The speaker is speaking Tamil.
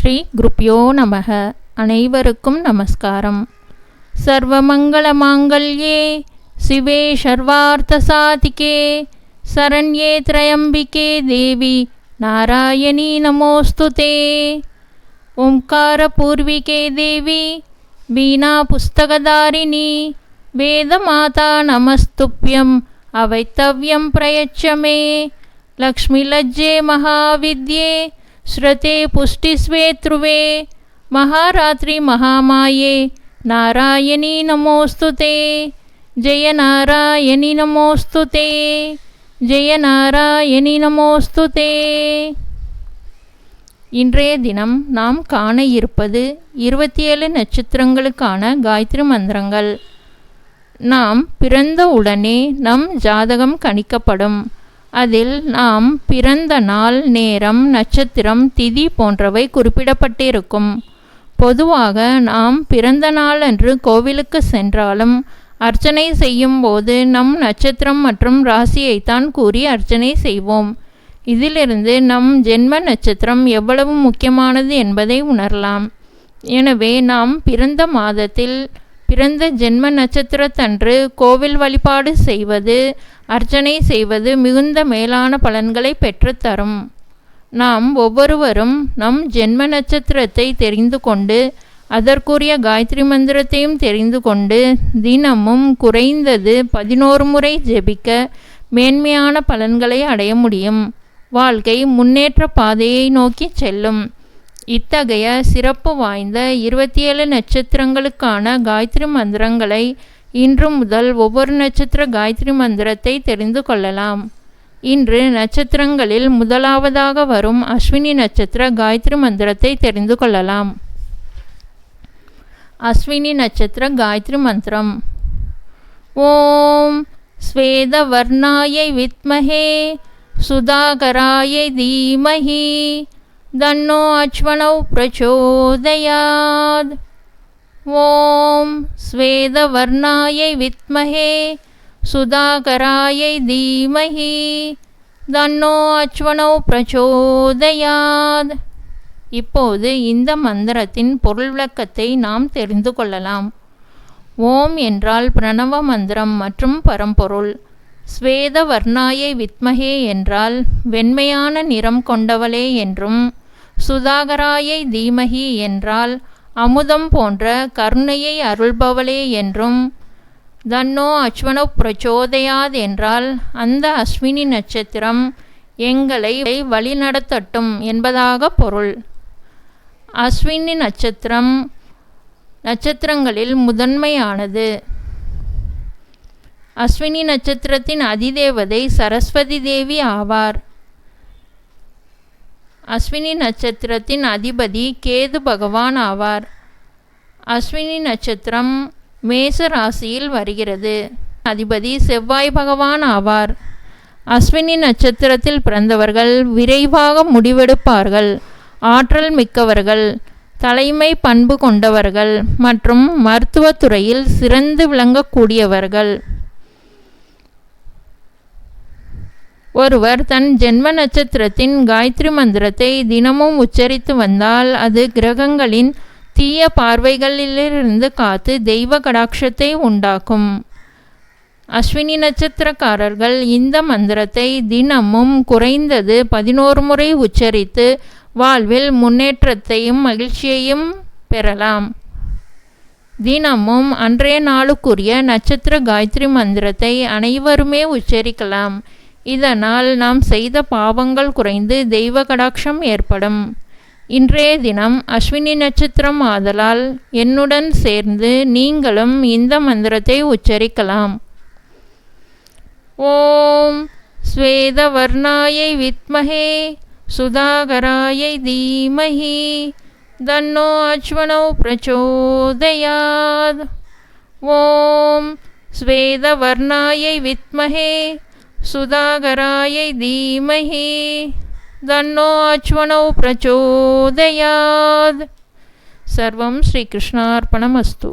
ஸ்ரீ குருப்யோ நமக அனைவருக்கும் நமஸ்காரம் சர்வமங்கள மாங்கல்யே சிவே சர்வார்த்த சாதிகே சரண்யே திரையம்பிகே தேவி நாராயணி நமோஸ்துதே ஓம்காரபூர்விகே தேவி வீணா புஸ்தகதாரிணி வேதமாதா நமஸ்துப்யம் अवैतव्यं प्रयच्छ मे लक्ष्मीलज्जे महाविद्ये श्रते पुष्टिस्वे ध्रुवे महारात्रि महामाये नारायणी नमोऽस्तु ते जय नारायणि नमोऽस्तु ते ஜெய நாராயணி நமோஸ்துதே இன்றைய தினம் நாம் காண இருப்பது இருபத்தி ஏழு நட்சத்திரங்களுக்கான காயத்ரி மந்திரங்கள் நாம் பிறந்த உடனே நம் ஜாதகம் கணிக்கப்படும் அதில் நாம் பிறந்த நாள் நேரம் நட்சத்திரம் திதி போன்றவை குறிப்பிடப்பட்டிருக்கும். பொதுவாக நாம் பிறந்த நாள் அன்று கோவிலுக்கு சென்றாலும் அர்ச்சனை செய்யும் போது நம் நட்சத்திரம் மற்றும் ராசியைத்தான் கூறி அர்ச்சனை செய்வோம். இதிலிருந்து நம் ஜென்ம நட்சத்திரம் எவ்வளவு முக்கியமானது என்பதை உணரலாம். எனவே நாம் பிறந்த மாதத்தில் பிறந்த ஜென்ம நட்சத்திரத்தன்று கோவில் வழிபாடு செய்வது அர்ச்சனை செய்வது மிகுந்த மேலான பலன்களை பெற்றுத்தரும். நாம் ஒவ்வொருவரும் நம் ஜென்ம நட்சத்திரத்தை தெரிந்து கொண்டு அதற்குரிய காயத்ரி மந்திரத்தையும் தெரிந்து கொண்டு தினமும் குறைந்தது பதினோரு முறை ஜெபிக்க மேன்மையான பலன்களை அடைய முடியும். வாழ்க்கை முன்னேற்ற பாதையை நோக்கி செல்லும். இத்தகைய சிறப்பு வாய்ந்த இருபத்தி ஏழு நட்சத்திரங்களுக்கான காயத்ரி மந்திரங்களை இன்று முதல் ஒவ்வொரு நட்சத்திர காயத்ரி மந்திரத்தை தெரிந்து கொள்ளலாம். இன்று நட்சத்திரங்களில் முதலாவதாக வரும் அஸ்வினி நட்சத்திர காயத்ரி மந்திரத்தை தெரிந்து கொள்ளலாம். அஸ்வினி நட்சத்திர காயத்ரி மந்திரம். ஓம் ஸ்வேதவர்ணாயை வித்மஹே சுதாகராயை தீமஹி தன்னோ அச்வனௌ பிரச்சோதயாத் ஓம் ஸ்வேதவர்ணாயை வித்மஹே சுதாகராயை தீமஹி தன்னோ அச்வனோ பிரச்சோதயாத் இப்போது இந்த மந்திரத்தின் பொருள் விளக்கத்தை நாம் தெரிந்து கொள்ளலாம். ஓம் என்றால் பிரணவ மந்திரம் மற்றும் பரம்பொருள். ஸ்வேத வர்ணாயை வித்மகே என்றால் வெண்மையான நிறம் கொண்டவளே என்றும் சுதாகராயை தீமகி என்றால் அமுதம் போன்ற கருணையை அருள்பவளே என்றும் தன்னோ அஸ்வனோ பிரச்சோதயாத் என்றால் அந்த அஸ்வினி நட்சத்திரம் எங்களை வழிநடத்தட்டும் என்பதாக பொருள். அஸ்வினி நட்சத்திரம் நட்சத்திரங்களில் முதன்மையானது. அஸ்வினி நட்சத்திரத்தின் அதிதேவதை சரஸ்வதி தேவி ஆவார். அஸ்வினி நட்சத்திரத்தின் அதிபதி கேது பகவான் ஆவார். அஸ்வினி நட்சத்திரம் மேச ராசியில் வருகிறது. அதிபதி செவ்வாய் பகவான் ஆவார். அஸ்வினி நட்சத்திரத்தில் பிறந்தவர்கள் விரைவாக முடிவெடுப்பார்கள். ஆற்றல் மிக்கவர்கள் தலைமை பண்பு கொண்டவர்கள் மற்றும் மருத்துவத்துறையில் சிறந்து விளங்கக்கூடியவர்கள். ஒருவர் தன் ஜென்ம நட்சத்திரத்தின் காயத்ரி மந்திரத்தை தினமும் உச்சரித்து வந்தால் அது கிரகங்களின் தீய பார்வைகளிலிருந்து காத்து தெய்வ கடாட்சத்தை உண்டாக்கும். அஸ்வினி நட்சத்திரக்காரர்கள் இந்த மந்திரத்தை தினமும் குறைந்தது பதினோரு முறை உச்சரித்து வாழ்வில் முன்னேற்றத்தையும் மகிழ்ச்சியையும் பெறலாம். தினமும் அன்றைய நாளுக்குரிய நட்சத்திர காயத்ரி மந்திரத்தை அனைவருமே உச்சரிக்கலாம். இதனால் நாம் செய்த பாவங்கள் குறைந்து தெய்வ கடாட்சம் ஏற்படும். இன்றைய தினம் அஸ்வினி நட்சத்திரம் ஆதலால் என்னுடன் சேர்ந்து நீங்களும் இந்த மந்திரத்தை உச்சரிக்கலாம். ஓம் ஸ்வேதவர்ணாயை வித்மஹே சுதாகராயை தீமஹி தன்னோ அஜ்வனோ பிரச்சோதயாத். ஓம் ஸ்வேதவர்ணாயை வித்மஹே சுதாகராயை தீமஹி தன்னோ பிரச்சோதயாத். சர்வம் ஸ்ரீகிருஷ்ணார்ப்பணமஸ்து